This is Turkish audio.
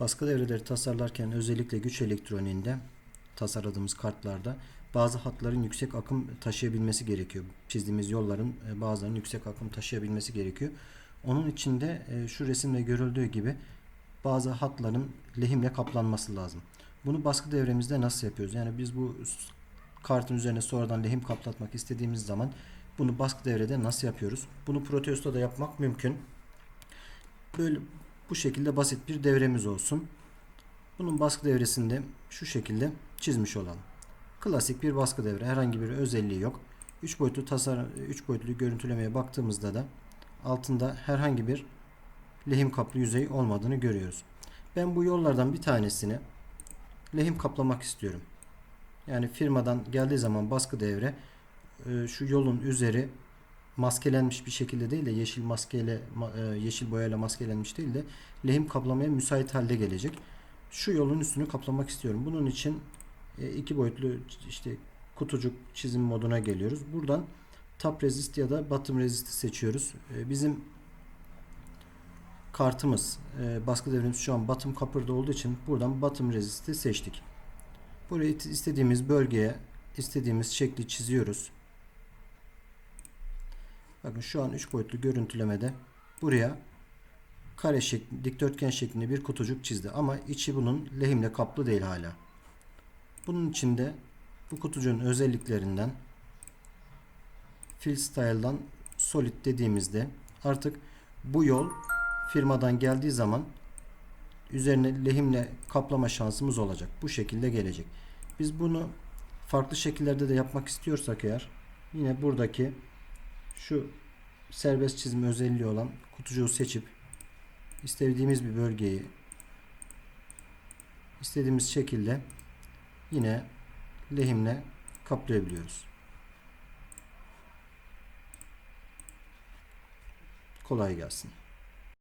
Baskı devreleri tasarlarken özellikle güç elektroniğinde tasarladığımız kartlarda bazı hatların yüksek akım taşıyabilmesi gerekiyor. Çizdiğimiz yolların e, bazılarının yüksek akım taşıyabilmesi gerekiyor. Onun için de e, şu resimde görüldüğü gibi bazı hatların lehimle kaplanması lazım. Bunu baskı devremizde nasıl yapıyoruz? Yani biz bu kartın üzerine sonradan lehim kaplatmak istediğimiz zaman bunu baskı devrede nasıl yapıyoruz? Bunu Proteus'ta da yapmak mümkün. Böyle bu şekilde basit bir devremiz olsun. Bunun baskı devresinde şu şekilde çizmiş olalım. Klasik bir baskı devre. Herhangi bir özelliği yok. 3 boyutlu tasarım 3 boyutlu görüntülemeye baktığımızda da altında herhangi bir lehim kaplı yüzey olmadığını görüyoruz. Ben bu yollardan bir tanesini lehim kaplamak istiyorum. Yani firmadan geldiği zaman baskı devre e, şu yolun üzeri maskelenmiş bir şekilde değil de yeşil maskeyle ma- e, yeşil boyayla maskelenmiş değil de lehim kaplamaya müsait halde gelecek. Şu yolun üstünü kaplamak istiyorum. Bunun için e, iki boyutlu işte kutucuk çizim moduna geliyoruz. Buradan top resist ya da bottom resist'i seçiyoruz. E, Bizim kartımız baskı devremiz şu an bottom copper'da olduğu için buradan bottom resist'i seçtik. Buraya istediğimiz bölgeye istediğimiz şekli çiziyoruz. Bakın şu an 3 boyutlu görüntülemede buraya kare şekli, dikdörtgen şeklinde bir kutucuk çizdi. Ama içi bunun lehimle kaplı değil hala. Bunun içinde bu kutucuğun özelliklerinden fill style'dan solid dediğimizde artık bu yol firmadan geldiği zaman üzerine lehimle kaplama şansımız olacak. Bu şekilde gelecek. Biz bunu farklı şekillerde de yapmak istiyorsak eğer yine buradaki şu serbest çizim özelliği olan kutucuğu seçip istediğimiz bir bölgeyi istediğimiz şekilde yine lehimle kaplayabiliyoruz. Kolay gelsin.